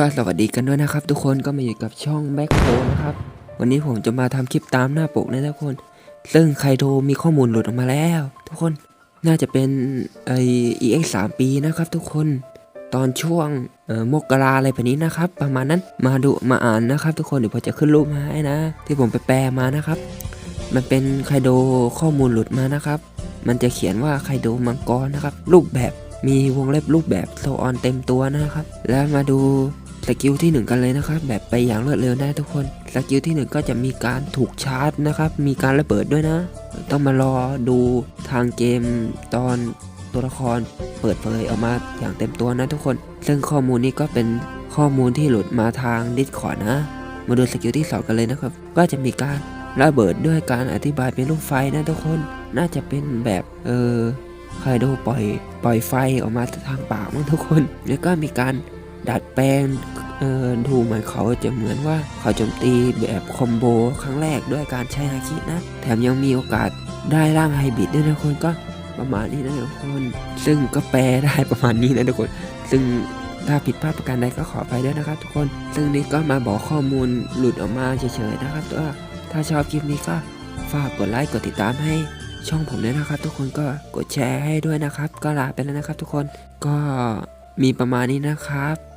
ก็สวัสดีกันด้วยนะครับ ทุกคนก็มาอยู่กับช่องแบ็คโ e นะครับ วันนี้ผมจะมาทำคลิปตามหน้าปกนะทุกคน ซึ่งไคโดมีข้อมูลหลุดออกมาแล้ว ทุกคนน่าจะเป็นไอ EX 3ปีนะครับ ทุกคนตอนช่วงมกราอะไรแบบนี้นะครับ ประมาณนั้นมาดูมาอ่านนะครับ ทุกคนเดี๋ยวผมจะขึ้นรูปมาให้นะ ที่ผมไปแปลมานะครับ มันเป็นไคโดข้อมูลหลุดมานะครับ มันจะเขียนว่าไคโดมังกรนะครับ รูปแบบมีวงเล็บรูปแบบโซออนเต็มตัวนะครับ แล้วมาดู สกิลที่หนึ่งกันเลยนะครับแบบไปอย่างรวดเร็วนะทุกคนสกิลที่หนึ่งก็จะมีการถูกชาร์จนะครับมีการระเบิดด้วยนะ ต้องมารอดูทางเกมตอนตัวละครเปิดเผยออกมาอย่างเต็มตัวนะทุกคน ซึ่งข้อมูลนี้ก็เป็นข้อมูลที่หลุดมาทาง Discord นะ มาดูสกิลที่สองกันเลยนะครับ ก็จะมีการระเบิดด้วยการอธิบายเป็นรูปไฟนะทุกคน น่าจะเป็นแบบเออไคโดปล่อยปล่อยไฟออกมาทางปากมั้งทุกคน แล้วก็มีการดัดแปลง เออดูเหมือนเขาจะเหมือนว่าเขาโจมตีแบบคอมโบครั้งแรกด้วยการใช้ฮาคินะ แถมยังมีโอกาสได้ร่างไฮบริดด้วยนะคนก็ประมาณนี้นะทุกคน ซึ่งก็แปลได้ประมาณนี้นะทุกคน ซึ่งถ้าผิดพลาดประการใดก็ขอไปด้วยนะครับทุกคน ซึ่งนี่ก็มาบอกข้อมูลหลุดออกมาเฉยๆนะครับว่าถ้าชอบคลิปนี้ก็ฝากกดไลค์กดติดตามให้ช่องผมด้วยนะครับ ทุกคนก็กดแชร์ให้ด้วยนะครับ ก็ลาไปแล้วนะครับ ทุกคนก็มีประมาณนี้นะครับ